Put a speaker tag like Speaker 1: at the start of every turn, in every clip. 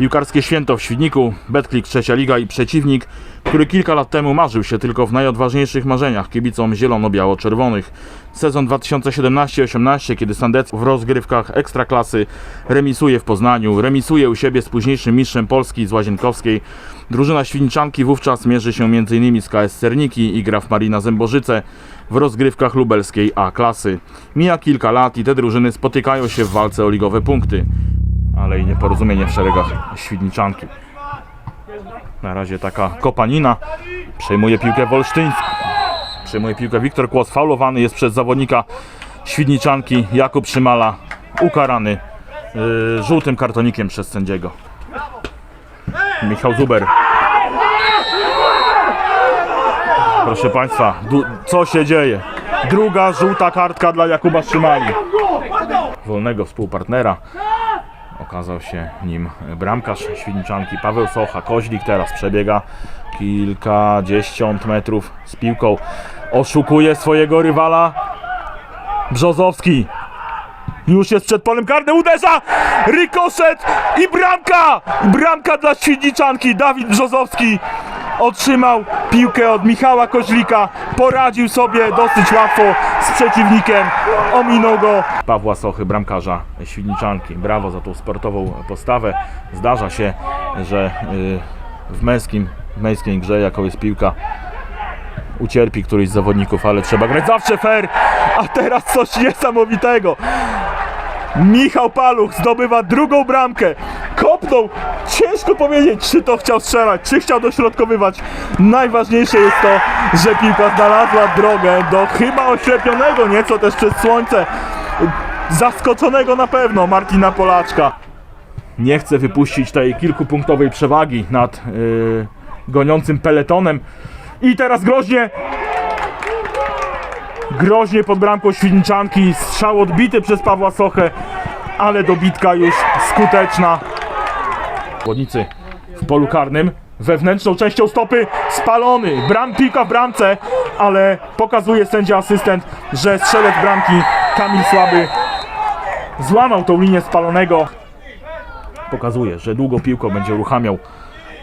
Speaker 1: Piłkarskie święto w Świdniku, Betklik trzecia liga i przeciwnik, który kilka lat temu marzył się tylko w najodważniejszych marzeniach kibicom zielono-biało-czerwonych. Sezon 2017-18, kiedy Sandec w rozgrywkach ekstraklasy remisuje w Poznaniu, remisuje u siebie z późniejszym mistrzem Polski z Łazienkowskiej. Drużyna Świdniczanki wówczas mierzy się m.in. z KS Cerniki i Graf Marina Zębożyce w rozgrywkach lubelskiej A klasy. Mija kilka lat i te drużyny spotykają się w walce o ligowe punkty ale i nieporozumienie w szeregach Świdniczanki. Na razie taka kopanina. Przejmuje piłkę Wolsztyński. Przejmuje piłkę Wiktor Kłos. Faulowany jest przez zawodnika Świdniczanki Jakub Szymala. Ukarany yy, żółtym kartonikiem przez sędziego. Michał Zuber. Proszę Państwa, co się dzieje? Druga żółta kartka dla Jakuba Szymali. Wolnego współpartnera. Okazał się nim bramkarz Świdniczanki Paweł Socha. Koźlik teraz przebiega kilkadziesiąt metrów z piłką. Oszukuje swojego rywala. Brzozowski. Już jest przed polem karnym, uderza! Rykoszet i bramka! Bramka dla Świdniczanki. Dawid Brzozowski otrzymał piłkę od Michała Koźlika. Poradził sobie dosyć łatwo z przeciwnikiem. Ominął go Pawła Sochy, bramkarza Świdniczanki. Brawo za tą sportową postawę. Zdarza się, że y, w męskim, w męskiej grze, jaką jest piłka, ucierpi któryś z zawodników, ale trzeba grać zawsze fair. A teraz coś niesamowitego. Michał Paluch zdobywa drugą bramkę. Kopnął. Ciężko powiedzieć, czy to chciał strzelać, czy chciał dośrodkowywać. Najważniejsze jest to, że piłka znalazła drogę do chyba oślepionego nieco też przez słońce. Zaskoczonego na pewno Martina Polaczka. Nie chce wypuścić tej kilkupunktowej przewagi nad yy, goniącym peletonem. I teraz groźnie groźnie pod bramką Świdniczanki. Strzał odbity przez Pawła Sochę, ale dobitka już skuteczna. Zawodnicy w polu karnym. Wewnętrzną częścią stopy spalony. Bram, piłka w bramce, ale pokazuje sędzia asystent, że strzelec bramki Kamil Słaby złamał tą linię spalonego. Pokazuje, że długo piłką będzie uruchamiał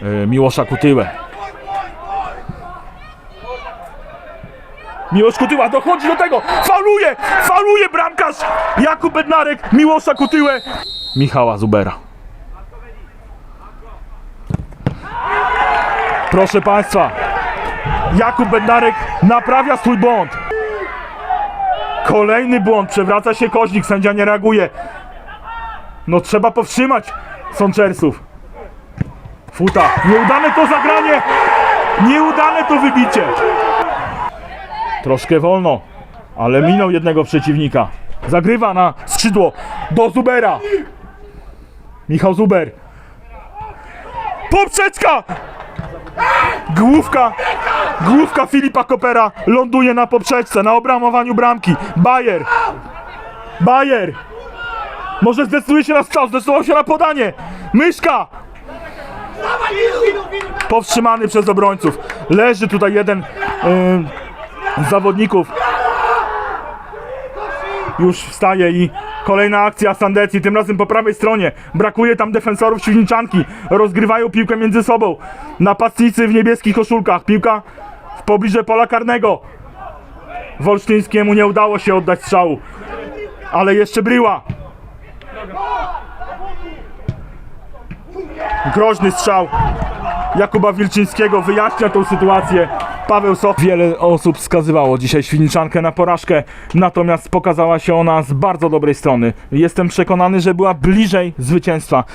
Speaker 1: e, Miłosza Kutyłę. Miłosz Kutyła dochodzi do tego, faluje, faluje bramkarz Jakub Bednarek, Miłosza Kutyłę, Michała Zubera. Proszę Państwa, Jakub Bednarek naprawia swój błąd. Kolejny błąd, przewraca się Koźnik, sędzia nie reaguje. No trzeba powstrzymać Sączersów. Futa, nieudane to zagranie, nieudane to wybicie. Troszkę wolno, ale minął jednego przeciwnika. Zagrywa na skrzydło do Zubera. Michał Zuber. Poprzeczka! Główka, główka Filipa Kopera ląduje na poprzeczce, na obramowaniu bramki. Bayer. Bayer. Może zdecyduje się na strzał, zdecydował się na podanie. Myszka. Powstrzymany przez obrońców. Leży tutaj jeden z zawodników już wstaje i kolejna akcja Sandecji, tym razem po prawej stronie. Brakuje tam defensorów Świdniczanki. Rozgrywają piłkę między sobą. Napastnicy w niebieskich koszulkach. Piłka w pobliże pola karnego. Wolsztyńskiemu nie udało się oddać strzału. Ale jeszcze bryła. Groźny strzał Jakuba Wilczyńskiego wyjaśnia tą sytuację. Paweł Soch. Wiele osób wskazywało dzisiaj Świdniczankę na porażkę, natomiast pokazała się ona z bardzo dobrej strony. Jestem przekonany, że była bliżej zwycięstwa.